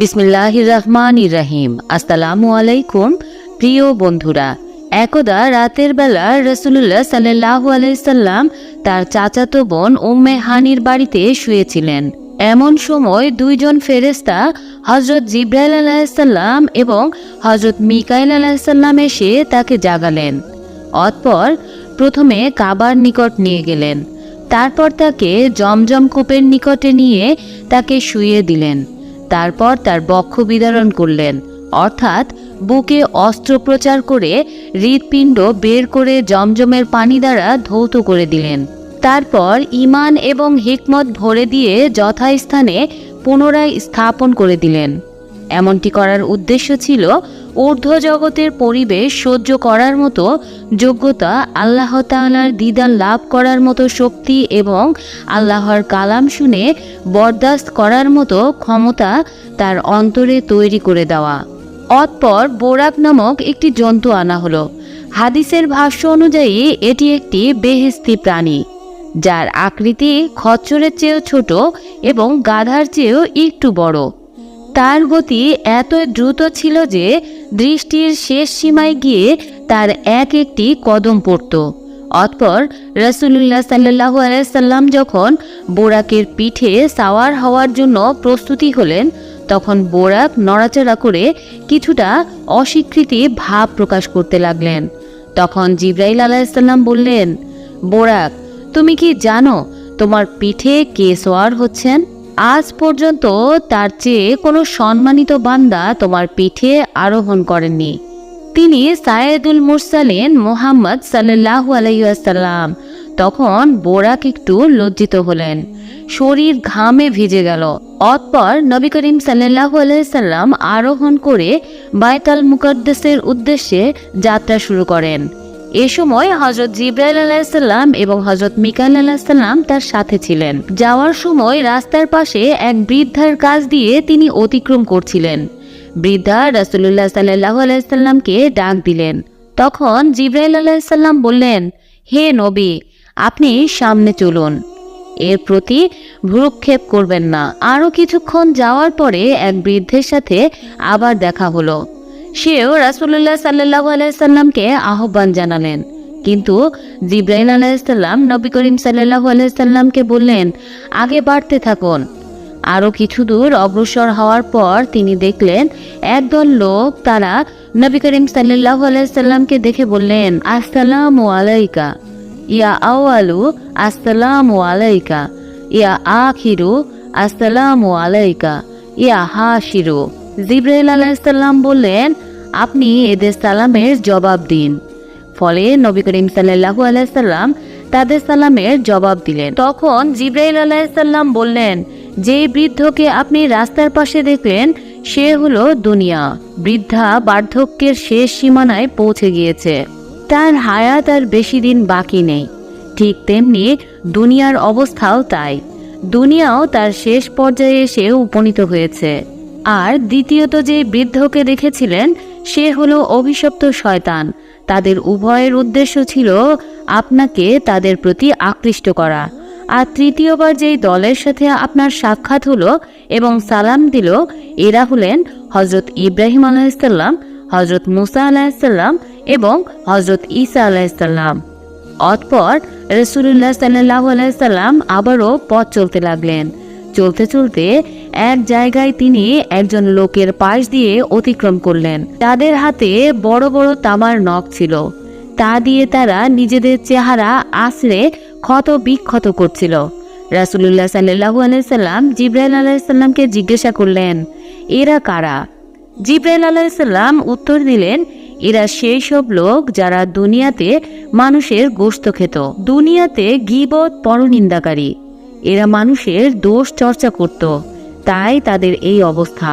বিসমিল্লাহ রহমান রাহিম আসসালামু আলাইকুম, প্রিয় বন্ধুরা। একদা রাতের বেলা রসুল্লাহ সাল্লাহ আলাইসাল্লাম তার চাচাতো বোন উম্মে হানির বাড়িতে শুয়েছিলেন। এমন সময় দুইজন ফেরেস্তা হজরত জিব্রাইল আলাহিসাল্লাম এবং হজরত মিকাইল আলাহিসাল্লাম এসে তাকে জাগালেন। অতপর প্রথমে কাবার নিকট নিয়ে গেলেন। তারপর তাকে জমজম কূপের নিকটে নিয়ে তাকে শুয়ে দিলেন। তারপর তার বক্ষ বিদারণ করলেন। অর্থাৎ বুকে অস্ত্রোপচার করে হৃৎপিণ্ড বের করে জমজমের পানি দ্বারা ধৌত করে দিলেন। তারপর ইমান এবং হিকমত ভরে দিয়ে যথাস্থানে পুনরায় স্থাপন করে দিলেন। এমনটি করার উদ্দেশ্য ছিল ঊর্ধ্ব জগতের পরিবেশ সহ্য করার মতো, যোগ্যতা আল্লাহ তাআলার দিদার লাভ করার মতো শক্তি এবং আল্লাহর কালাম শুনে বরদাস্ত করার মতো ক্ষমতা তার অন্তরে তৈরি করে দেওয়া। অতপর বোরাক নামক একটি জন্তু আনা হলো। হাদিসের ভাষ্য অনুযায়ী এটি একটি বেহেস্তি প্রাণী, যার আকৃতি খচ্চরের চেয়েও ছোট এবং গাধার চেয়েও একটু বড়। তার গতি এত দ্রুত ছিল যে দৃষ্টির শেষ সীমায় গিয়ে তার এক একটি কদম পড়ত। অতপর রসুল্লাহ সাল্লাহ আলাইসাল্লাম যখন বোরাকের পিঠে সাওয়ার হওয়ার জন্য প্রস্তুতি হলেন, তখন বোরাক নড়াচড়া করে কিছুটা অস্বীকৃতি ভাব প্রকাশ করতে লাগলেন। তখন জিব্রাইল আলাইসাল্লাম বললেন, বোরাক, তুমি কি জানো তোমার পিঠে কে সোয়ার হচ্ছেন? আজ পর্যন্ত তার চেয়ে কোনো সম্মানিত বান্দা তোমার পিঠে আরোহণ করেননি। তিনি সায়েদুল মুরসালিন মোহাম্মদ সাল্লাহ আলাইসাল্লাম তখন বোরাক একটু লজ্জিত হলেন। শরীর ঘামে ভিজে গেল। অতপর নবী করিম সাল্লাহ আলাইসাল্লাম আরোহণ করে বাইতাল মুকদ্দেসের উদ্দেশ্যে যাত্রা শুরু করেন। এ সময় হজরত জিব্রাইল আলাহিসাল্লাম এবং হজরত মিকাইল আলাহিসাল্লাম তার সাথে ছিলেন। যাওয়ার সময় রাস্তার পাশে এক বৃদ্ধার কাজ দিয়ে তিনি অতিক্রম করছিলেন। বৃদ্ধা রাসুল্লাহ সাল্লাহ আলাইসাল্লামকে ডাক দিলেন। তখন জিব্রাইল আলাহিসাল্লাম বললেন, হে নবী, আপনি সামনে চলুন। এর প্রতি ভ্রুক্ষেপ করবেন না। আরও কিছুক্ষণ যাওয়ার পরে এক বৃদ্ধের সাথে আবার দেখা হলো। সেও রাসুল্লাহ সাল্লাহ আলাইসাল্লামকে আহ্বান জানালেন। কিন্তু জিব্রাইল আলাইসাল্লাম নবী করিম সাল্লাহ আলাইসাল্লামকে বললেন, আগে বাড়তে থাকুন। আরও কিছু দূর অগ্রসর হওয়ার পর তিনি দেখলেন, একদল লোক তারা নবী করিম সাল্লাহ আলাইসাল্লামকে দেখে বললেন, আসসালামু আলাইকা। ইয়া আওয়ালু আসসালামু আলাইকা। ইয়া আখিরু, আসসালামু আলাইকা। ইয়া হাসিরু জিব্রাইল আলাইসাল্লাম বললেন, আপনি এদের সালামের জবাব দিন। ফলে নবী করিম সাল্লাহু আলাইসাল্লাম তাদের সালামের জবাব দিলেন। তখন জিব্রাইল আলাইসাল্লাম বললেন, যে বৃদ্ধকে আপনি রাস্তার পাশে দেখলেন, সে হলো দুনিয়া। বৃদ্ধা বার্ধক্যের শেষ সীমানায় পৌঁছে গিয়েছে। তার হায়াত আর বেশি দিন বাকি নেই। ঠিক তেমনি দুনিয়ার অবস্থাও তাই। দুনিয়াও তার শেষ পর্যায়ে এসে উপনীত হয়েছে। আর দ্বিতীয়ত যে বৃদ্ধকে দেখেছিলেন, সে হলো অভিশপ্ত শয়তান। তাদের উভয়ের উদ্দেশ্য ছিল আপনাকে তাদের প্রতি আকৃষ্ট করা। আর তৃতীয়বার যেই দলের সাথে আপনার সাক্ষাৎ হলো এবং সালাম দিল, এরা হলেন হজরত ইব্রাহিম আলাহিসাল্লাম হজরত মুসা আলাহিসাল্লাম এবং হজরত ঈসা আলাহিসাল্লাম অতপর রসুল্লাহ সাল্লাহ আলাইসাল্লাম আবারও পথ চলতে লাগলেন। চলতে চলতে এক জায়গায় তিনি একজন লোকের পাশ দিয়ে অতিক্রম করলেন। তাদের হাতে বড় বড় তামার নখ ছিল। তা দিয়ে তারা নিজেদের চেহারা আশ্রে ক্ষত বিক্ষত করছিল রাসুল্লাহ সাল্লাহু আলাইসাল্লাম জিব্রাইল আলাইসাল্লামকে জিজ্ঞাসা করলেন, এরা কারা? জিব্রাইল আলাইসাল্লাম উত্তর দিলেন, এরা সেই সব লোক যারা দুনিয়াতে মানুষের গোস্ত খেত। দুনিয়াতে গিবত পরনিন্দাকারী। এরা মানুষের দোষ চর্চা করত। তাই তাদের এই অবস্থা।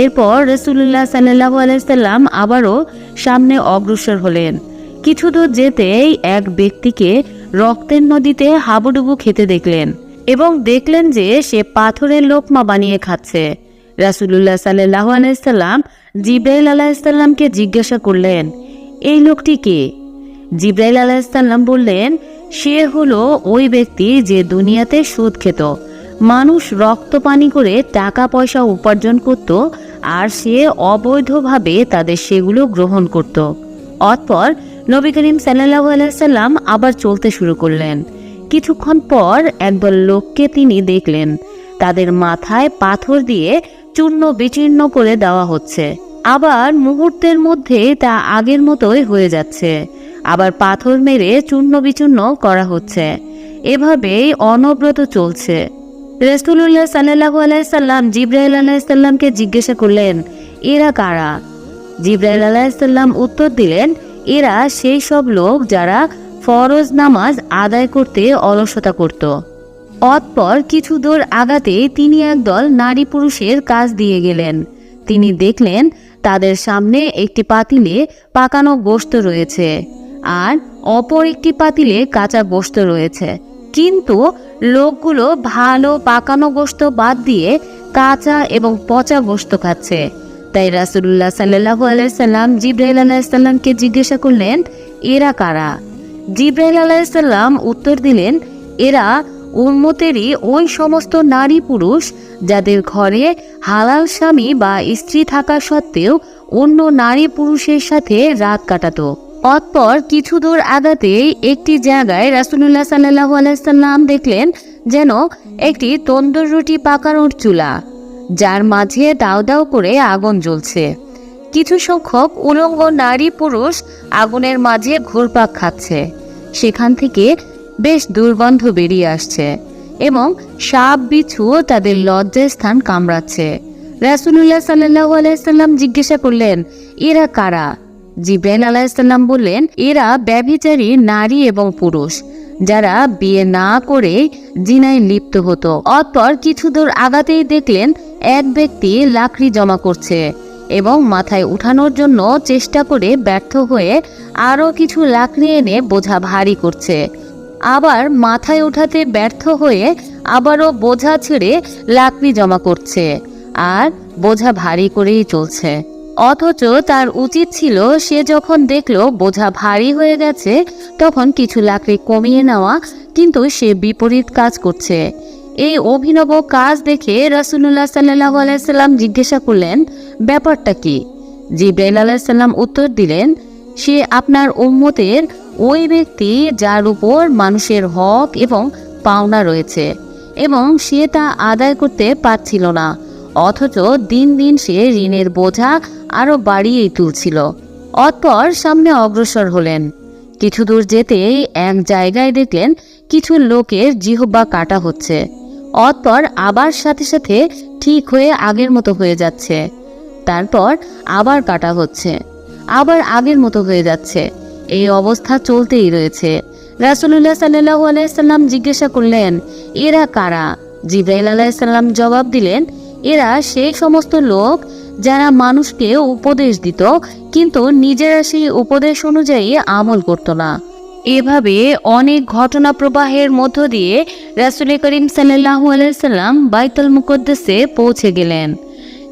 এরপর রসুল্লাহ সাল্লাহ আলাইসাল্লাম আবারও সামনে অগ্রসর হলেন। কিছু দূর যেতেই এক ব্যক্তিকে রক্তের নদীতে হাবুডুবু খেতে দেখলেন এবং দেখলেন যে সে পাথরের লোকমা বানিয়ে খাচ্ছে। রাসুল্লাহ সাল্লাহ আলাইসাল্লাম জিব্রাইল আলাহিসাল্লামকে জিজ্ঞাসা করলেন, এই লোকটি কে? জিব্রাইল আলাহিসাল্লাম বললেন, সে হলো ওই ব্যক্তি যে দুনিয়াতে সুদ খেত। মানুষ রক্ত পানি করে টাকা পয়সা উপার্জন করত আর সে অবৈধভাবে তাদের সেগুলো গ্রহণ করত। অতপর নবী করিম সাল্লাহ আবার চলতে শুরু করলেন। কিছুক্ষণ পর একদল লোককে তিনি দেখলেন। তাদের মাথায় পাথর দিয়ে চূর্ণ বিচীর্ণ করে দেওয়া হচ্ছে। আবার মুহূর্তের মধ্যে তা আগের মতোই হয়ে যাচ্ছে। আবার পাথর মেরে চূর্ণ বিচূর্ণ করা হচ্ছে। এভাবেই অনব্রত চলছে। রসুল্লাহ সাল্লাহ আলাইসাল্লাম জিব্রাইল আলাইসাল্লামকে জিজ্ঞাসা করলেন, এরা কারা? জিব্রাইল আলাইসাল্লাম উত্তর দিলেন, এরা সেই সব লোক যারা ফরজ নামাজ আদায় করতে অলসতা করত। অতপর কিছু দূর আগাতে তিনি একদল নারী পুরুষের কাজ দিয়ে গেলেন। তিনি দেখলেন, তাদের সামনে একটি পাতিলে পাকানো গোশত রয়েছে, আর অপর একটি পাতিলে কাঁচা গোশত রয়েছে। কিন্তু লোকগুলো ভালো পাকানো গোশত বাদ দিয়ে কাঁচা এবং পচা গোশত খাচ্ছে। তাই রাসুল্লাহ সাল্লাহ আলাইসাল্লাম জিব্রাইল আলাইসাল্লামকে জিজ্ঞাসা করলেন, এরা কারা? জিব্রাইল আলাইসাল্লাম উত্তর দিলেন, এরা উন্মতেরই ওই সমস্ত নারী পুরুষ যাদের ঘরে হালাল স্বামী বা স্ত্রী থাকা সত্ত্বেও অন্য নারী পুরুষের সাথে রাত কাটাতো। অতপর কিছু দূর আগাতেই একটি জায়গায় রাসুল্লাহ সাল্লাহ আলাইসাল্লাম দেখলেন যেন একটি তন্দুর রুটি পাকানোর চুলা, যার মাঝে দাও দাও করে আগুন জ্বলছে। কিছু সংখ্যক উলঙ্গ নারী পুরুষ আগুনের মাঝে ঘুরপাক খাচ্ছে। সেখান থেকে বেশ দুর্গন্ধ বেরিয়ে আসছে এবং সাপ বিছু তাদের লজ্জার স্থান কামড়াচ্ছে। রাসুলুল্লাহ সাল্লাহ আলাইসাল্লাম জিজ্ঞাসা করলেন, এরা কারা? জিব্রাইল আলাইসাল্লাম বললেন, এরা ব্যভিচারী, নারী এবং পুরুষ। যারা বিয়ে না করে জিনায় লিপ্ত হতো, অতপর কিছু দূর আগাতেই দেখলেন, এক ব্যক্তি লাকড়ি জমা করছে এবং মাথায় উঠানোর জন্য চেষ্টা করে ব্যর্থ হয়ে আরও কিছু লাকড়ি এনে বোঝা ভারী করছে। আবার মাথায় উঠাতে ব্যর্থ হয়ে আবারও বোঝা ছেড়ে লাকড়ি জমা করছে, আর বোঝা ভারী করেই চলছে। অথচ তার উচিত ছিল সে যখন দেখল বোঝা ভারী হয়ে গেছে, তখন কিছু লাকড়ি কমিয়ে নেওয়া, কিন্তু সে বিপরীত কাজ করছে। এই অভিনব কাজ দেখে রাসুল্লাহ সাল্লাহ আলাইসাল্লাম জিজ্ঞাসা করলেন, ব্যাপারটা কি? জিব্রাইল আলাইসাল্লাম উত্তর দিলেন, সে আপনার উম্মতের ওই ব্যক্তি যার উপর মানুষের হক এবং পাওনা রয়েছে এবং সে তা আদায় করতে পারছিল না, অথচ দিন দিন সে ঋণের বোঝা আরও বাড়িয়েই তুলছিল। অতপর সামনে অগ্রসর হলেন। কিছু দূর যেতেই এক জায়গায় দেখলেন কিছু লোকের জিহ্বা কাটা হচ্ছে। অতপর আবার সাথে সাথে ঠিক হয়ে আগের মতো হয়ে যাচ্ছে। তারপর আবার কাটা হচ্ছে। আবার আগের মতো হয়ে যাচ্ছে। এই অবস্থা চলতেই রয়েছে। রাসুল্লাহ সাল্লাহ আলাইসাল্লাম জিজ্ঞাসা করলেন, এরা কারা? জিব্রাইল আলাইসাল্লাম জবাব দিলেন, এরা সেই সমস্ত লোক যারা মানুষকে উপদেশ দিত, কিন্তু নিজেরা সেই উপদেশ অনুযায়ী আমল করত না। এভাবে অনেক ঘটনা প্রবাহের মধ্য দিয়ে রাসুল করিম সাল্লাহু আলাইসাল্লাম বাইতুল মুকদ্দেসে পৌঁছে গেলেন।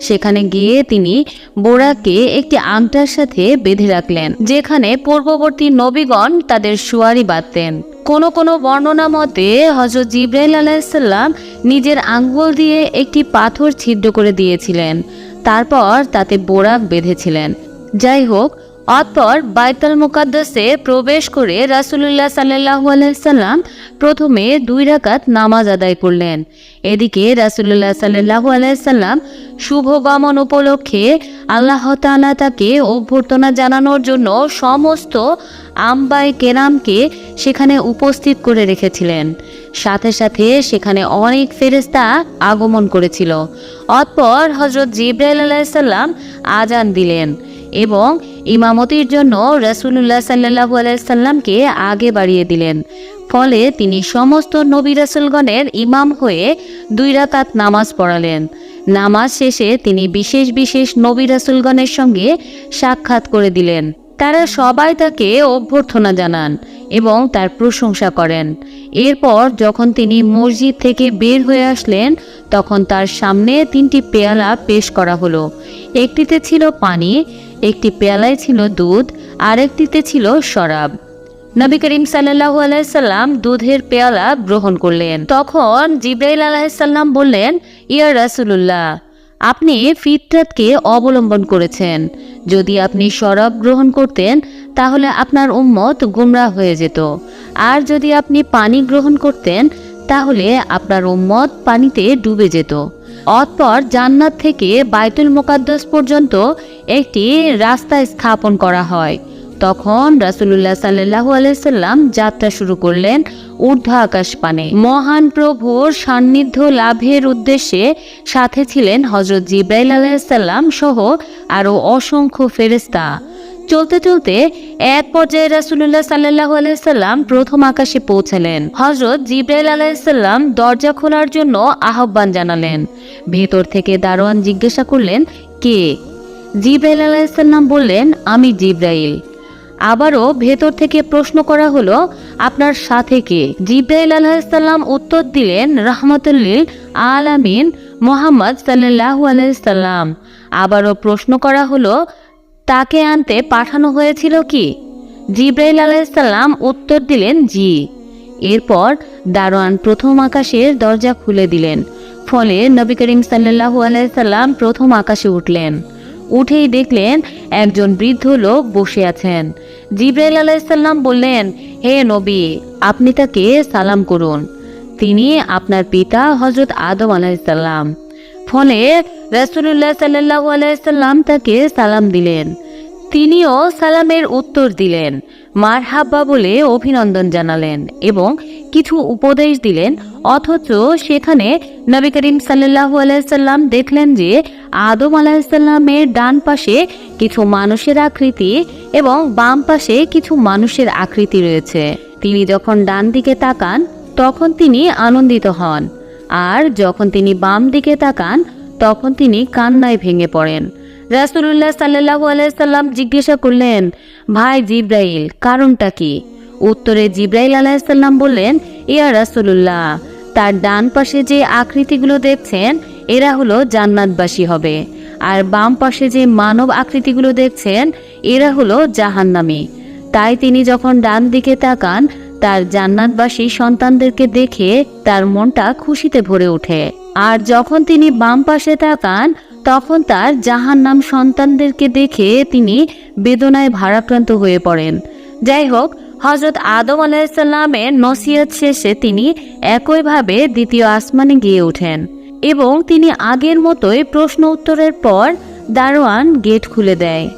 সেখানে গিয়ে তিনি বোরাকে একটি আংটার সাথে বেঁধে রাখলেন, যেখানে পূর্ববর্তী নবীগণ তাদের সুয়ারি বাঁধতেন। কোনো কোনো বর্ণনা মতে হজরত জিব্রাইল আলাইসাল্লাম নিজের আঙ্গুল দিয়ে একটি পাথর ছিদ্র করে দিয়েছিলেন। তারপর তাতে বোরাক বেঁধেছিলেন। যাই হোক, অতপর বাইতাল মুকাদ্দাসে প্রবেশ করে রাসুলুল্লাহ সাল্লাহু আলাইসাল্লাম প্রথমে দুই রাকাত নামাজ আদায় করলেন। এদিকে রাসুলুল্লাহ সাল্লাহু আলাইসাল্লাম শুভ গমন উপলক্ষে আল্লাহ তাআলা তাকে অভ্যর্থনা জানানোর জন্য সমস্ত আম্বাই কেরামকে সেখানে উপস্থিত করে রেখেছিলেন। সাথে সাথে সেখানে অনেক ফেরেস্তা আগমন করেছিল। অতপর হজরত জিব্রাইল আলাইসাল্লাম আজান দিলেন এবং ইমামতির জন্য রাসুলুল্লাহ সাল্লাহু আলাইসাল্লামকে আগে বাড়িয়ে দিলেন। ফলে তিনি সমস্ত নবী রাসুলগণের ইমাম হয়ে দুই রাকাত নামাজ পড়ালেন। নামাজ শেষে তিনি বিশেষ বিশেষ নবী রাসুলগণের সঙ্গে সাক্ষাৎ করে দিলেন। তারা সবাই তাকে অভ্যর্থনা জানান এবং তার প্রশংসা করেন। এরপর যখন তিনি মসজিদ থেকে বের হয়ে আসলেন, তখন তার সামনে তিনটি পেয়ালা পেশ করা হলো। একটিতে ছিল পানি, একটি পেয়ালায় ছিল দুধ আরেকটিতে ছিল শরাব। নবী করিম সাল্লাহু আলাইসাল্লাম দুধের পেয়ালা গ্রহণ করলেন। তখন জিব্রাইল আলাহিসাল্লাম বললেন, ইয়া রাসুলুল্লাহ আপনি ফিতরাতকে অবলম্বন করেছেন। যদি আপনি সরব গ্রহণ করতেন, তাহলে আপনার উম্মত গুমরা হয়ে যেত। আর যদি আপনি পানি গ্রহণ করতেন, তাহলে আপনার উম্মত পানিতে ডুবে যেত। অতপর জান্নাত থেকে বাইতুল মোকাদ্দাস পর্যন্ত একটি রাস্তা স্থাপন করা হয়। তখন রাসুলুল্লাহ সাল্লাহ আলাইসাল্লাম যাত্রা শুরু করলেন ঊর্ধ্ব আকাশ পানে। মহান প্রভুর সান্নিধ্য লাভের উদ্দেশ্যে সাথে ছিলেন হজরত জিব্রাইল আলাইসাল্লাম সহ আরও অসংখ্য ফেরেস্তা চলতে চলতে এক পর্যায়ে রাসুলুল্লাহ সাল্লাহ আলাইসাল্লাম প্রথম আকাশে পৌঁছালেন। হজরত জিব্রাইল আলাইসাল্লাম দরজা খোলার জন্য আহ্বান জানালেন। ভেতর থেকে দারোয়ান জিজ্ঞাসা করলেন, কে? জিব্রাইল আলাইসাল্লাম বললেন, আমি জিব্রাইল। আবারও ভেতর থেকে প্রশ্ন করা হলো, আপনার সাথে কে? জিব্রাইল আলাইসাল্লাম উত্তর দিলেন, রহমতুল্লিল আলামিন মোহাম্মদ সাল্লাহ আলাইসাল্লাম আবারও প্রশ্ন করা হলো, তাকে আনতে পাঠানো হয়েছিল কি? জিব্রাইল আলাইসাল্লাম উত্তর দিলেন, জি। এরপর দারোয়ান প্রথম আকাশের দরজা খুলে দিলেন, ফলে নবী করিম সাল্লাহু আলাইসাল্লাম প্রথম আকাশে উঠলেন। উঠেই দেখলেন একজন বৃদ্ধ লোক বসে আছেন। জিব্রাইল আলাইসাল্লাম বললেন, হে নবী, আপনি তাকে সালাম করুন। তিনি আপনার পিতা হজরত আদম আলাইসাল্লাম ফলে রাসুলুল্লাহ সাল্লাহু আলাইসাল্লাম তাকে সালাম দিলেন। তিনিও সালামের উত্তর দিলেন মার হাব্বা বলে অভিনন্দন জানালেন এবং কিছু উপদেশ দিলেন। অথচ সেখানে নবী করিম সাল্লাহু আলাইসাল্লাম দেখলেন যে আদম আলাইসাল্লামের ডান পাশে কিছু মানুষের আকৃতি এবং বাম পাশে কিছু মানুষের আকৃতি রয়েছে। তিনি যখন ডান দিকে তাকান, তখন তিনি আনন্দিত হন। আর যখন তিনি বাম দিকে তাকান, তখন তিনি কান্নায় ভেঙে পড়েন। রাসুলুল্লাহ সাল্লাহু আলাইসাল্লাম জিজ্ঞাসা করলেন, ভাই জিব্রাইল, কারণটা কি? উত্তরে জিব্রাইল আলাইসাল্লাম বললেন, ইয়া রাসুলুল্লাহ, তার ডান পাশে যে আকৃতিগুলো দেখছেন এরা হলো জান্নাতবাসী হবে। আর বাম পাশে যে মানব আকৃতিগুলো দেখছেন, এরা হলো জাহান্নামি। তাই তিনি যখন ডান দিকে তাকান, তার জান্নাতবাসী সন্তানদেরকে দেখে তার মনটা খুশিতে ভরে ওঠে। আর যখন তিনি বাম পাশে তাকান, তখন তার জাহান্নাম সন্তানদেরকে দেখে তিনি বেদনায় ভারাক্রান্ত হয়ে পড়েন। যাই হোক হজরত আদম আলাইসাল্লামের নসিহত শেষে তিনি একইভাবে দ্বিতীয় আসমানে গিয়ে ওঠেন। এবং তিনি আগের মতোই প্রশ্ন উত্তরের পর দারোয়ান গেট খুলে দেয়।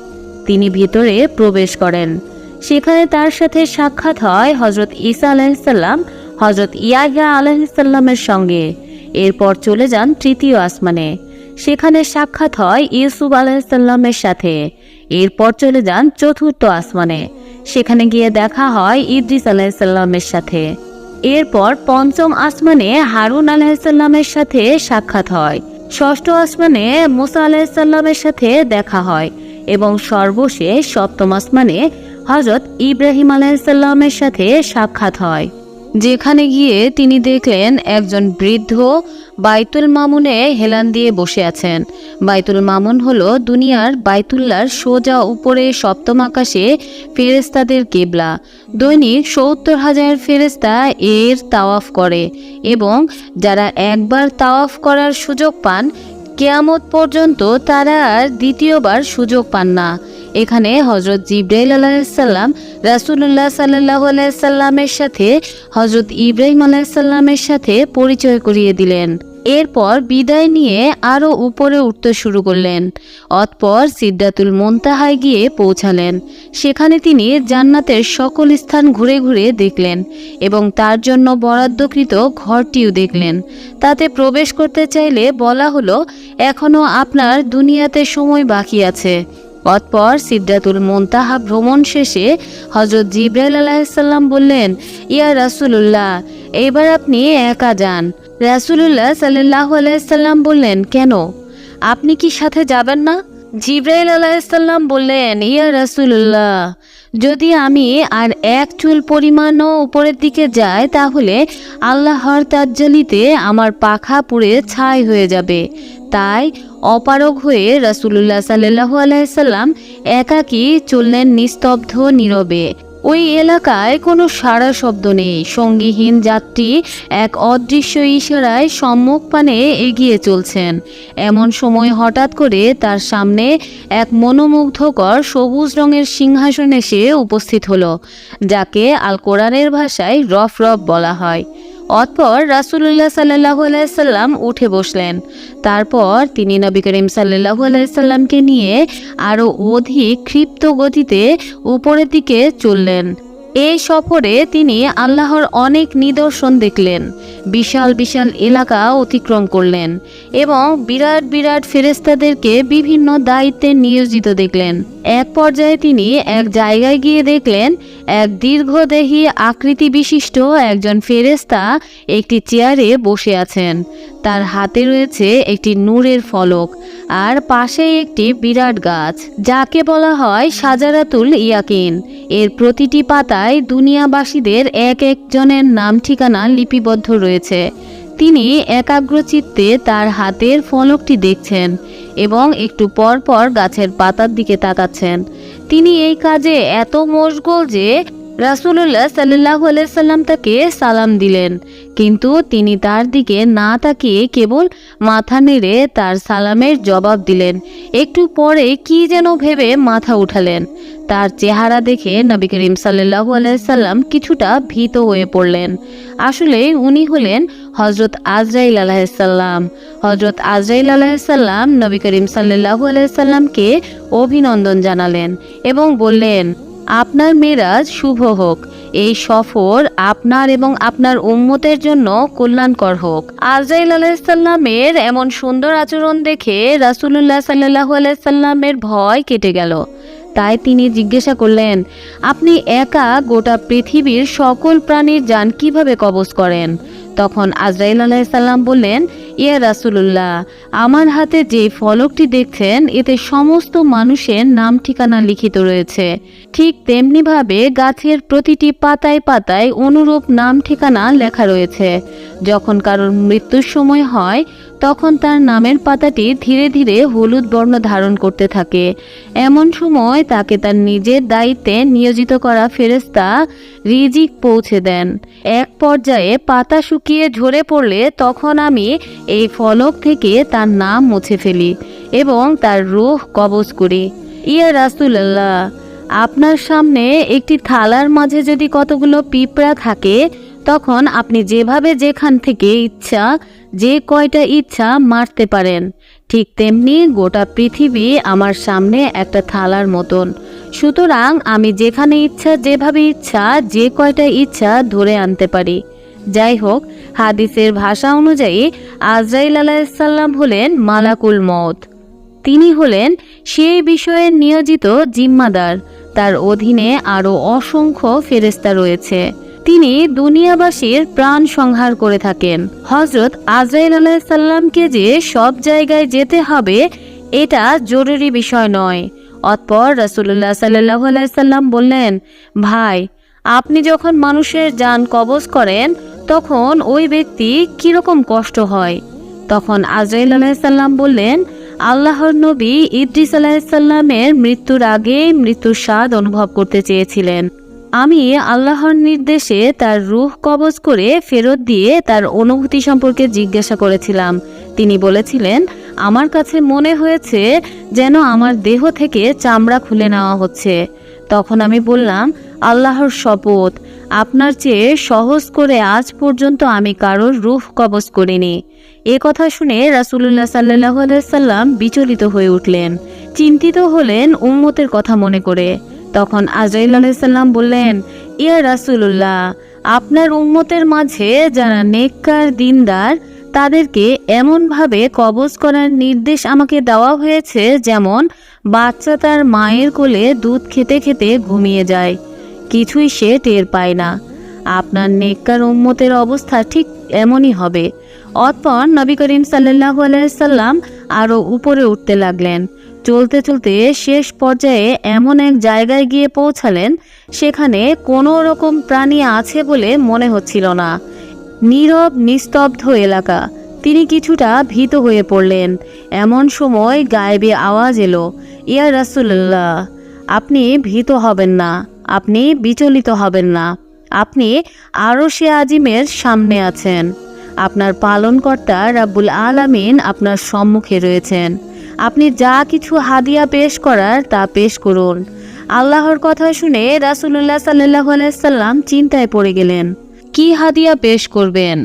তিনি ভিতরে প্রবেশ করেন। সেখানে তার সাথে সাক্ষাৎ হয় হজরত ঈসা আলাইসাল্লাম হজরত ইয়াহিয়া আলাইসাল্লামের সঙ্গে। এরপর চলে যান তৃতীয় আসমানে। সেখানে সাক্ষাৎ হয় ইউসুফ আলাইসাল্লামের সাথে। এরপর চলে যান চতুর্থ আসমানে। সেখানে গিয়ে দেখা হয় ইদ্রিস আলাইসাল্লামের সাথে। এরপর পঞ্চম আসমানে হারুন আলাহিসাল্লামের সাথে সাক্ষাৎ হয়। ষষ্ঠ আসমানে মুসা আলাইসাল্লামের সাথে দেখা হয় এবং সর্বশেষ সপ্তম আসমানে হজরত ইব্রাহিম আলাইসাল্লামের সাথে সাক্ষাৎ হয়। যেখানে গিয়ে তিনি দেখলেন একজন বৃদ্ধ বাইতুল মামুনে হেলান দিয়ে বসে আছেন। বাইতুল মামুন হলো দুনিয়ার বাইতুল্লার সোজা উপরে সপ্তম আকাশে ফেরেস্তাদের কেবলা। দৈনিক সত্তর হাজার ফেরেস্তা এর তাওয়াফ করে এবং যারা একবার তাওয়াফ করার সুযোগ পান, কেয়ামত পর্যন্ত তারা আর দ্বিতীয়বার সুযোগ পান না। এখানে হজরত জিব্রাইল আলাইসাল্লাম রাসুল্লাহ সাল্লাহ আলাইসাল্লামের সাথে হজরত ইব্রাহিম আলাইসাল্লামের সাথে পরিচয় করিয়ে দিলেন। এরপর বিদায় নিয়ে আরও উপরে উঠতে শুরু করলেন। অতপর সিদ্ধাতুল মোন্তাহায় গিয়ে পৌঁছালেন। সেখানে তিনি জান্নাতের সকল স্থান ঘুরে ঘুরে দেখলেন এবং তার জন্য বরাদ্দকৃত ঘরটিও দেখলেন। তাতে প্রবেশ করতে চাইলে বলা হলো এখনও আপনার দুনিয়াতে সময় বাকি আছে। অতপর সিদ্ধাতুল মোন্তাহা ভ্রমণ শেষে হজরত জিব্রাইল আলাহিসাল্লাম বললেন, ইয়া রাসুলুল্লাহ, এইবার আপনি একা যান। রাসুলুল্লাহ সাল্লাহ আলাইসাল্লাম বললেন, কেন? আপনি কি সাথে যাবেন না? জিব্রাইল আলাইসাল্লাম বললেন, ইয়া রাসুলুল্লাহ, যদি আমি আর এক চুল পরিমাণও উপরের দিকে যাই, তাহলে আল্লাহর তাজ্জালিতে আমার পাখা পুড়ে ছাই হয়ে যাবে। তাই অপারগ হয়ে রাসুলুল্লাহ সাল্লাহ আলাইসাল্লাম একাকী চললেন নিস্তব্ধ নীরবে। ওই এলাকায় কোনো সারা শব্দ নেই। সঙ্গীহীন যাত্রী এক অদৃশ্য ইশারায় সম্মুখ পানে এগিয়ে চলছেন। এমন সময় হঠাৎ করে তার সামনে এক মনোমুগ্ধকর সবুজ রঙের সিংহাসন এসে উপস্থিত হলো, যাকে আল কোরআনের ভাষায় রফ রফ বলা হয়। অতপর রাসুল্লাহ সাল্লাহ আলাইসাল্লাম উঠে বসলেন। তারপর তিনি নবী করিম সাল্লাহ আলাইসাল্লামকে নিয়ে আরও অধিক ক্ষিপ্ত গতিতে উপরের দিকে চললেন। এই সফরে তিনি আল্লাহর অনেক নিদর্শন দেখলেন, বিশাল বিশাল এলাকা অতিক্রম করলেন এবং বিরাট বিরাট ফেরেস্তাদেরকে বিভিন্ন দায়িত্বে নিয়োজিত দেখলেন। এক পর্যায়ে তিনি এক জায়গায় গিয়ে দেখলেন, এক দীর্ঘদেহী আকৃতি বিশিষ্ট একজন ফেরেস্তা একটি চেয়ারে বসে আছেন। তার হাতে রয়েছে একটি নূরের ফলক আর পাশে একটি বিরাট গাছ, যাকে বলা হয় সাজারাতুল ইয়াকিন। এর প্রতিটি পাতায় দুনিয়াবাসীদের এক একজনের নাম ঠিকানা লিপিবদ্ধ রয়েছে। তিনি একাগ্রচিত্তে তার হাতের ফলকটি দেখছেন এবং একটু পরপর পর গাছের পাতার দিকে তাকাচ্ছেন। তিনি এই কাজে এত মশগুল যে রাসুল্লাহ সাল্লাহ সাল্লাম তাকে সালাম দিলেন। কিন্তু তিনি তার দিকে না তাকিয়ে কেবল মাথা নেড়ে তার সালামের জবাব দিলেন। একটু পরে কি যেন ভেবে মাথা উঠালেন। তার চেহারা দেখে নবী করিম সাল্লাহ সাল্লাম কিছুটা ভীত হয়ে পড়লেন। আসলে উনি হলেন হজরত আজরাইল আলাহিসাল্লাম হজরত আজরাইল আলাহিসাল্লাম নবী করিম সাল্লাহ সাল্লামকে অভিনন্দন জানালেন এবং বললেন আপনার মেরাজ শুভ হোক। এই সফর আপনার এবং আপনার উম্মতের জন্য কল্যাণকর হোক। আজরাইল আলাইসাল্লামের এমন সুন্দর আচরণ দেখে রাসুল্লাহ সাল্লাহ আলাইসাল্লামের ভয় কেটে গেল। তাই তিনি জিজ্ঞাসা করলেন, আপনি একা গোটা পৃথিবীর সকল প্রাণীর যান কীভাবে কবজ করেন? তখন আজরাইল আলাইসাল্লাম বললেন ইয়া রাসুলুল্লাহ, আমার হাতে যে ফলকটি দেখছেন, এতে সমস্ত মানুষের নাম ঠিকানা লিখিত রয়েছে। ঠিক তেমনিভাবে গাছের প্রতিটি পাতায় পাতায় অনুরূপ নাম ঠিকানা লেখা রয়েছে। যখন কারোর মৃত্যুর সময় হয় তখন তার নামের পাতাটি ধীরে ধীরে হলুদ বর্ণ ধারণ করতে থাকে। এমন সময় তাকে তার নিজের দায়িত্বে নিয়োজিত করা ফেরেস্তা রিজিক পৌঁছে দেন। এক পর্যায়ে পাতা শুকিয়ে ঝরে পড়লে তখন আমি এই ফলক থেকে তার নাম মুছে ফেলি এবং তার রোহ কবজ করি। ইয়া রাসুল্লাহ আপনার সামনে একটি থালার মাঝে যদি কতগুলো পিঁপড়া থাকে, তখন আপনি যেভাবে যেখান থেকে ইচ্ছা যে কয়টা ইচ্ছা মারতে পারেন, ঠিক তেমনি গোটা পৃথিবী আমার সামনে একটা থালার মতন। সুতরাং আমি যেখানে ইচ্ছা, যেভাবে ইচ্ছা, যে কয়টা ইচ্ছা ধরে আনতে পারি। যাই হোক, হাদিসের ভাষা অনুযায়ী আজরাইল আলাইসাল্লাম হলেন মালাকুল মত তিনি হলেন সেই বিষয়ে নিয়োজিত জিম্মাদার, তার অধীনে আরও অসংখ্য ফেরেস্তা রয়েছে। তিনি দুনিয়াবাসীর প্রাণ সংহার করে থাকেন। হজরত আজরাইল আলাহিসাল্লামকে যে সব জায়গায় যেতে হবে, এটা জরুরি বিষয় নয়। অতপর রাসুল্লাহ সাল্লাহ আলাইসাল্লাম বললেন, ভাই, আপনি যখন মানুষের যান কবজ করেন, তখন ওই ব্যক্তি কীরকম কষ্ট হয়? তখন আজরাইল আলাইসাল্লাম বললেন, আল্লাহর নবী ইদ্রিস আলাইসাল্লামের মৃত্যুর আগে মৃত্যুর স্বাদ অনুভব করতে চেয়েছিলেন। আমি আল্লাহর নির্দেশে তার রুহ কবজ করে ফেরত দিয়ে তার অনুভূতি সম্পর্কে জিজ্ঞাসা করেছিলাম। তিনি বলেছিলেন, আমার কাছে মনে হয়েছে যেন আমার দেহ থেকে চামড়া খুলে নেওয়া হচ্ছে। তখন আমি বললাম, আল্লাহর শপথ। আপনার চেয়ে সহজ করে আজ পর্যন্ত আমি কারোর রুহ কবজ করিনি। এ কথা শুনে রাসুল্লাহ সাল্লাহ সাল্লাম বিচলিত হয়ে উঠলেন। চিন্তিত হলেন উম্মতের কথা মনে করে। তখন আজরাইল আলাইসাল্লাম বললেন, ইয়া রাসুল্লাহ আপনার উম্মতের মাঝে যারা নেককার দিনদার, তাদেরকে এমনভাবে কবজ করার নির্দেশ আমাকে দেওয়া হয়েছে যেমন, বাচ্চা তার মায়ের কোলে দুধ খেতে খেতে ঘুমিয়ে যায়, কিছুই সে টের পায় না। আপনার নেককার উম্মতের অবস্থা ঠিক এমনই হবে। অতপর নবী করিম সাল্লাহ আলাইসাল্লাম আরও উপরে উঠতে লাগলেন। চলতে চলতে শেষ পর্যায়ে এমন এক জায়গায় গিয়ে পৌঁছালেন, সেখানে কোনো রকম প্রাণী আছে বলে মনে হচ্ছিল না। নীরব, নিস্তব্ধ এলাকা। তিনি কিছুটা ভীত হয়ে পড়লেন। এমন সময় গায়েবে আওয়াজ এলো, ইয়া রাসুল্লাহ আপনি ভীত হবেন না, আপনি বিচলিত হবেন না। আপনি আরও সে আজিমের সামনে আছেন। আপনার পালনকর্তা রাব্বুল আলামিন আপনার সম্মুখে রয়েছেন। আপনি যা কিছু হাদিয়া পেশ করার তা পেশ করুন। আল্লাহর কথা শুনে রাসুলুল্লাহ সাল্লাহ আলাইসাল্লাম চিন্তায় পড়ে গেলেন, কি হাদিয়া পেশ করবেন?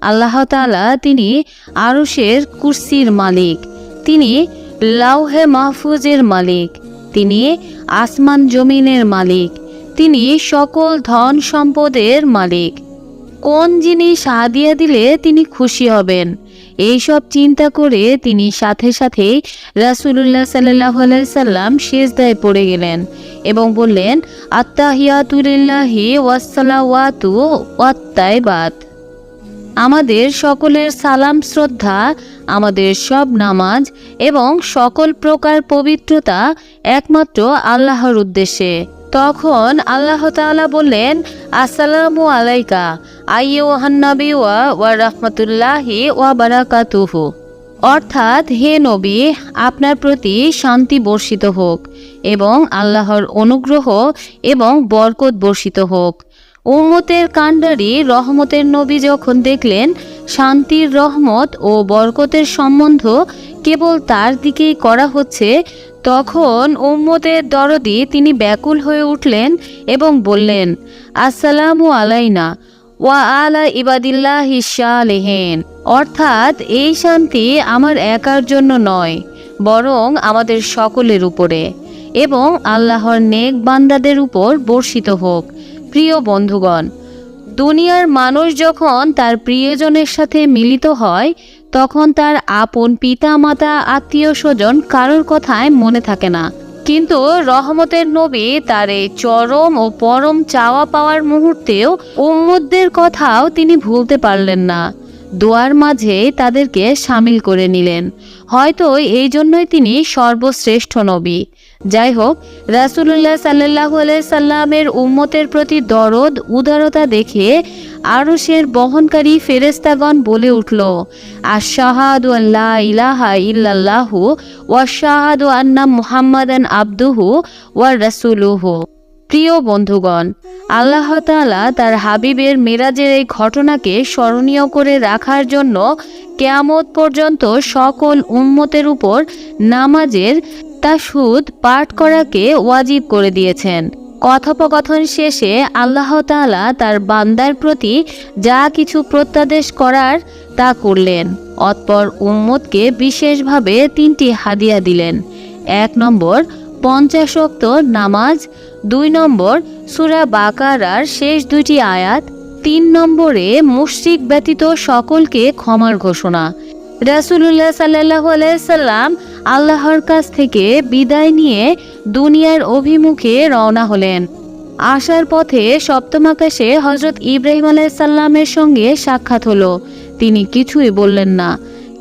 আল্লাহ তাআলা তিনি আরশের কুরসির মালিক, তিনি লাউহে মাহফুজের মালিক, তিনি আসমান জমিনের মালিক, তিনি সকল ধন সম্পদের মালিক। কোন জিনিস হাদিয়া দিলে তিনি খুশি হবেন? এইসব চিন্তা করে তিনি সাথে সাথেই রাসুলুল্লাহ সাল্লাহ সাল্লাম শেষদায় পড়ে গেলেন এবং বললেন আত্মাহিয়াতুলিল্লাহি ওয়াসালাওয়াতু ওয়াত্তাইবাত আমাদের সকলের সালাম শ্রদ্ধা, আমাদের সব নামাজ এবং সকল প্রকার পবিত্রতা একমাত্র আল্লাহর উদ্দেশ্যে। তখন আল্লাহ বললেন, আসসালামু আলাইকা। আইয়ুহান্নবী ওয়া ওয়া রাহমাতুল্লাহি ওয়া বারাকাতুহু। অর্থাৎ হে নবী, আপনার প্রতি শান্তি বর্ষিত হোক এবং আল্লাহর অনুগ্রহ এবং বরকত বর্ষিত হোক। উম্মতের কাণ্ডারি রহমতের নবী যখন দেখলেন, শান্তির রহমত ও বরকতের সম্বন্ধ কেবল তার দিকেই করা হচ্ছে, তখন উম্মতের দরদি তিনি ব্যাকুল হয়ে উঠলেন এবং বললেন, আসসালামু আলাইনা। ওয়া আলা ইবাদিল্লাহ লেহেন অর্থাৎ এই শান্তি আমার একার জন্য নয়, বরং আমাদের সকলের উপরে, এবং আল্লাহর নেক বান্দাদের উপর বর্ষিত হোক। প্রিয় বন্ধুগণ, দুনিয়ার মানুষ যখন তার প্রিয়জনের সাথে মিলিত হয়, তখন তার আপন পিতা মাতা আত্মীয় স্বজন কারোর কথায় মনে থাকে না। কিন্তু রহমতের নবী তার এই চরম ও পরম চাওয়া পাওয়ার মুহূর্তেও উম্মুদদের কথাও তিনি ভুলতে পারলেন না। দোয়ার মাঝে তাদেরকে সামিল করে নিলেন। হয়তো এই জন্যই তিনি সর্বশ্রেষ্ঠ নবী। যাই হোক রাসুলুল্লাহ সাল্লাহ সাল্লামের উম্মতের প্রতি দরদ, উদারতা দেখে আরশের বহনকারী ফেরেস্তাগণ বলে উঠল, আশাহাদু আল্লাহ ইলাহা ইল্লাল্লাহু ওয়াশাহাদু আন্না মুহাম্মাদান আবদুহু ওয়া রাসূলুহু। প্রিয় বন্ধুগণ, আল্লাহ তাআলা তার হাবিবের মেরাজের এই ঘটনাকে স্মরণীয় করে রাখার জন্য কেয়ামত পর্যন্ত সকল উম্মতের উপর নামাজের তাসুদ পাঠ করাকে ওয়াজিব করে দিয়েছেন। কথোপকথন শেষে আল্লাহ তাআলা তার বান্দার প্রতি যা কিছু প্রত্যাদেশ করার তা করলেন। অতপর উম্মদকে বিশেষভাবে তিনটি হাদিয়া দিলেন। এক নম্বর, পঞ্চাশোক্ত নামাজ। দুই নম্বর, সুরা বাকারার শেষ দুটি আয়াত। তিন নম্বরে মুশরিক ব্যতীত সকলকে ক্ষমার ঘোষণা। রাসুলুল্লাহ সাল্লাহ সাল্লাম আল্লাহর কাছ থেকে বিদায় নিয়ে দুনিয়ার অভিমুখে রওনা হলেন। আসার পথে সপ্তম আকাশে হজরত ইব্রাহিম আলাইসাল্লামের সঙ্গে সাক্ষাৎ হলো। তিনি কিছুই বললেন না।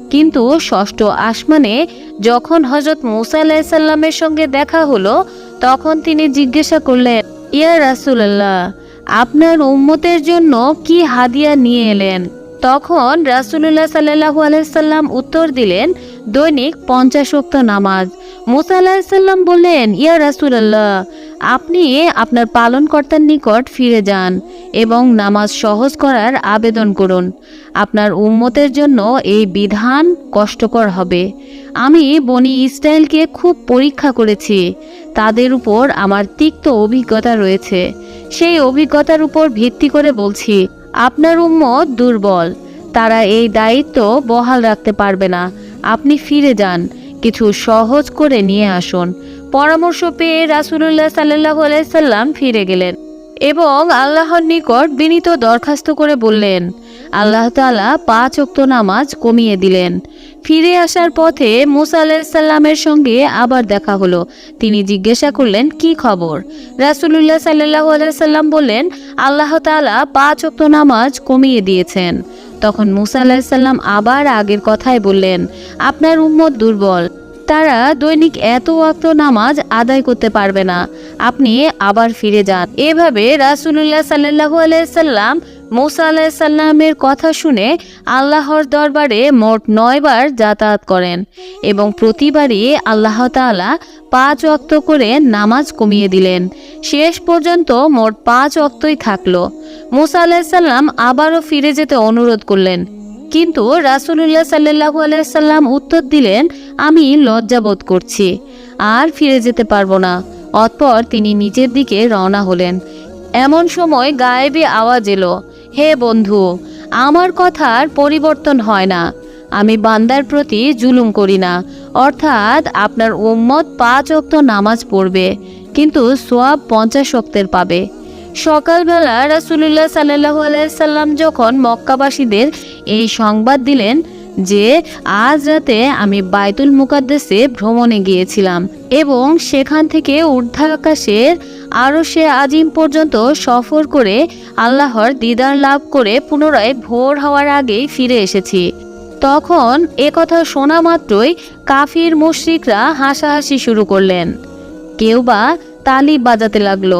কিন্তু ষষ্ঠ আসমানে যখন হজরত মুসা আলাইসাল্লামের সঙ্গে দেখা হলো, তখন তিনি জিজ্ঞাসা করলেন, ইয়া রাসুলাল্লাহ, আপনার উম্মতের জন্য কি হাদিয়া নিয়ে এলেন? তখন রাসুলুল্লাহ সাল্লাহু আলাইসাল্লাম উত্তর দিলেন, দৈনিক পঞ্চাশ ওক্ত নামাজ। মুসা আলাহিসাল্লাম বললেন, ইয়া রাসুলাল্লাহ, আপনি আপনার পালনকর্তার নিকট ফিরে যান এবং নামাজ সহজ করার আবেদন করুন। আপনার উম্মতের জন্য এই বিধান কষ্টকর হবে। আমি বনি ইসরায়েলকে খুব পরীক্ষা করেছি। তাদের উপর আমার তিক্ত অভিজ্ঞতা রয়েছে। সেই অভিজ্ঞতার উপর ভিত্তি করে বলছি আপনার উম্মত দুর্বল। তারা এই দায়িত্ব বহাল রাখতে পারবে না। আপনি ফিরে যান। কিছু সহজ করে নিয়ে আসুন। পরামর্শ পেয়ে রাসুলুল্লাহ সাল্লাহ আলাইসাল্লাম ফিরে গেলেন। এবং আল্লাহর নিকট বিনীত দরখাস্ত করে বললেন, আল্লাহ তাআলা পাঁচ ওক্ত নামাজ কমিয়ে দিলেন। ফিরে আসার পথে মুসা আলাইসাল্লামের সঙ্গে আবার দেখা হলো। তিনি জিজ্ঞাসা করলেন, কি খবর? রাসুলুল্লাহ সাল্লাহ আলাইসাল্লাম বললেন, আল্লাহ তাআলা পাঁচ ওক্ত নামাজ কমিয়ে দিয়েছেন। তখন মুসা আলাহিসাল্লাম আবার আগের কথায় বললেন, আপনার উম্মত দুর্বল। তারা দৈনিক এত ওয়াক্ত নামাজ আদায় করতে পারবে না। আপনি আবার ফিরে যান। এভাবে রাসুলুল্লাহ সাল্লাহু আলাইসাল্লাম মুসা আলাহিসাল্লামের কথা শুনে আল্লাহর দরবারে মোট নয়বার যাতায়াত করেন এবং প্রতিবারই আল্লাহ তাআলা পাঁচ অক্ত করে নামাজ কমিয়ে দিলেন। শেষ পর্যন্ত মোট পাঁচ অক্তই থাকল। মোসা আলাহিসাল্লাম আবারও ফিরে যেতে অনুরোধ করলেন। কিন্তু রাসুলুল্লাহ সাল্লাহু আলাইসাল্লাম উত্তর দিলেন, আমি লজ্জাবোধ করছি। আর ফিরে যেতে পারব না। অতপর তিনি নিজের দিকে রওনা হলেন। এমন সময় গায়েবে আওয়াজ এলো, হে বন্ধু, আমার কথার পরিবর্তন হয় না। আমি বান্দার প্রতি জুলুম করি না। অর্থাৎ আপনার উম্মত পাঁচ অক্ত নামাজ পড়বে, কিন্তু সোয়াব পঞ্চাশ অক্তের পাবে। সকালবেলা রাসুলুল্লাহ সাল্লাহ আলাইসাল্লাম যখন মক্কাবাসীদের এই সংবাদ দিলেন যে আজ রাতে আমি বাইতুল মুকাদ্দেসে ভ্রমণে গিয়েছিলাম এবং সেখান থেকে ঊর্ধ্বাকাশের আরও সে আজিম পর্যন্ত সফর করে আল্লাহর দিদার লাভ করে পুনরায় ভোর হওয়ার আগেই ফিরে এসেছি। তখন এ কথা শোনা মাত্রই কাফির মুশরিকরা হাসাহাসি শুরু করলেন। কেউ বা তালি বাজাতে লাগল।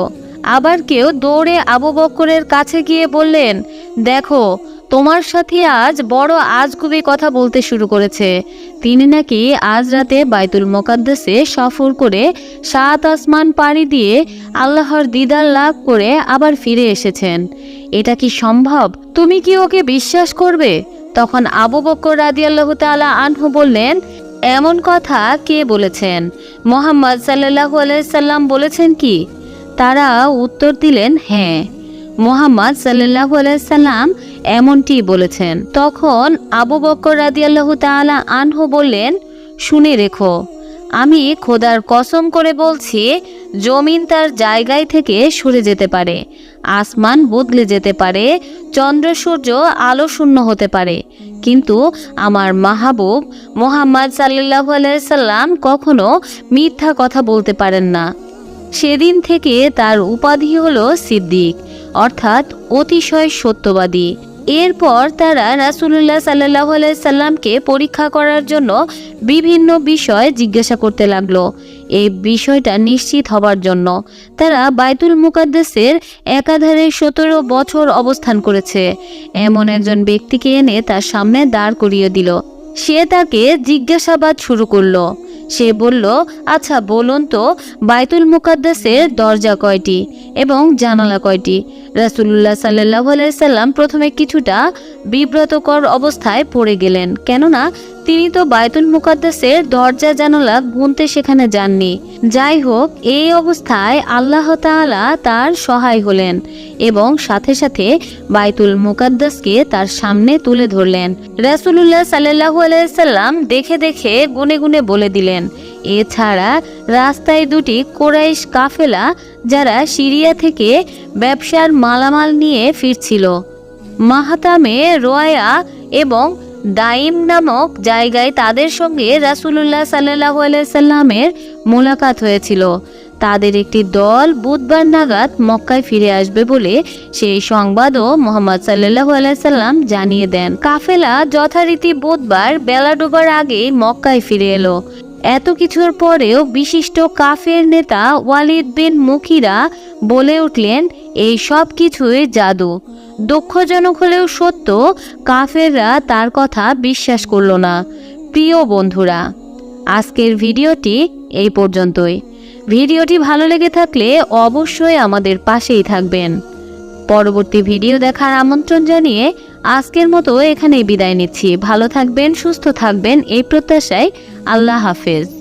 আবার কেউ দৌড়ে আবু বক্করের কাছে গিয়ে বললেন, দেখো, তোমার সাথে আজ বড় আজগুবি কথা বলতে শুরু করেছে। তিনি নাকি আজ রাতে বাইতুল মোকাদ্দেসে সফর করে সাত আসমান পাড়ি দিয়ে আল্লাহর দিদার লাভ করে আবার ফিরে এসেছেন। এটা কি সম্ভব? তুমি কি ওকে বিশ্বাস করবে? তখন আবু বক্কর রাদিয়াল্লাহু তাআলা আনহু বললেন, এমন কথা কে বলেছেন? মোহাম্মদ সাল্লাল্লাহু আলাইসাল্লাম বলেছেন কি? তারা উত্তর দিলেন হ্যাঁ মোহাম্মদ সাল্লাল্লাহু আলাইহি সাল্লাম এমনটি বলেছেন। তখন আবু বক্কর রাদিয়াল্লাহু তাআলা আনহু বললেন, শুনে রেখো, আমি খোদার কসম করে বলছি, জমিন তার জায়গায় থেকে সরে যেতে পারে, আসমান বদলে যেতে পারে, চন্দ্র, সূর্য, আলো শূন্য হতে পারে। কিন্তু আমার মাহবুব মোহাম্মদ সাল্লাল্লাহু আলাইহি সাল্লাম কখনো মিথ্যা কথা বলতে পারেন না। সেদিন থেকে তার উপাধি হলো সিদ্দিক, অর্থাৎ অতিশয় সত্যবাদী। এরপর তারা রাসুলুল্লাহ সাল্লাহ সাল্লামকে পরীক্ষা করার জন্য বিভিন্ন বিষয় জিজ্ঞাসা করতে লাগল। এই বিষয়টা নিশ্চিত হবার জন্য তারা বাইতুল মুকাদ্দেসের একাধারে সতেরো বছর অবস্থান করেছে। এমন একজন ব্যক্তিকে এনে তার সামনে দাঁড় করিয়ে দিল। সে তাকে জিজ্ঞাসাবাদ শুরু করল। সে বলল আচ্ছা বলুন তো, বাইতুল মুকাদ্দাসের দরজা কয়টি এবং জানালা কয়টি? রাসুল্লাহ সাল্লাহ সাল্লাম প্রথমে কিছুটা বিব্রতকর অবস্থায় পড়ে গেলেন। কেননা তিনি তো বাইতুল মুকাদ্দাসের দরজা জানালা গুনতে সেখানে যাননি। যাই হোক এই অবস্থায় আল্লাহ তাআলা তার সহায় হলেন এবং সাথে সাথে বাইতুল মুকাদ্দাসকে তার সামনে তুলে ধরলেন। রাসুলুল্লাহ সাল্লাহু আলাইসাল্লাম দেখে দেখে গুনে গুনে বলে দিলেন, এছাড়া রাস্তায় দুটি কোরাইশ কাফেলা যারা সিরিয়া থেকে ব্যবসার মালামাল নিয়ে ফিরছিল। মাহাতামে রোয়া এবং দাইম নামক জায়গায় তাদের সঙ্গে রাসুলুল্লাহ সাল্লাহ সাল্লামের মোলাকাত হয়েছিল। তাদের একটি দল বুধবার নাগাদ মক্কায় ফিরে আসবে বলে সেই সংবাদও মোহাম্মদ সাল্লাহ সাল্লাম জানিয়ে দেন। কাফেলা যথারীতি বুধবার বেলা ডোবার আগেই মক্কায় ফিরে এলো। এত কিছুর পরেও বিশিষ্ট কাফের নেতা ওয়ালিদ বিন মুখিরা বলে উঠলেন এই সব কিছুই জাদু। দুঃখজনক হলেও সত্য, কাফেররা তার কথা বিশ্বাস করল না। প্রিয় বন্ধুরা, আজকের ভিডিওটি এই পর্যন্তই। ভিডিওটি ভালো লেগে থাকলে অবশ্যই আমাদের পাশেই থাকবেন। পরবর্তী ভিডিও দেখার আমন্ত্রণ জানিয়ে আজকের মতো এখানেই বিদায় নিচ্ছি। ভালো থাকবেন, সুস্থ থাকবেন এই প্রত্যাশায় আল্লাহ হাফেজ।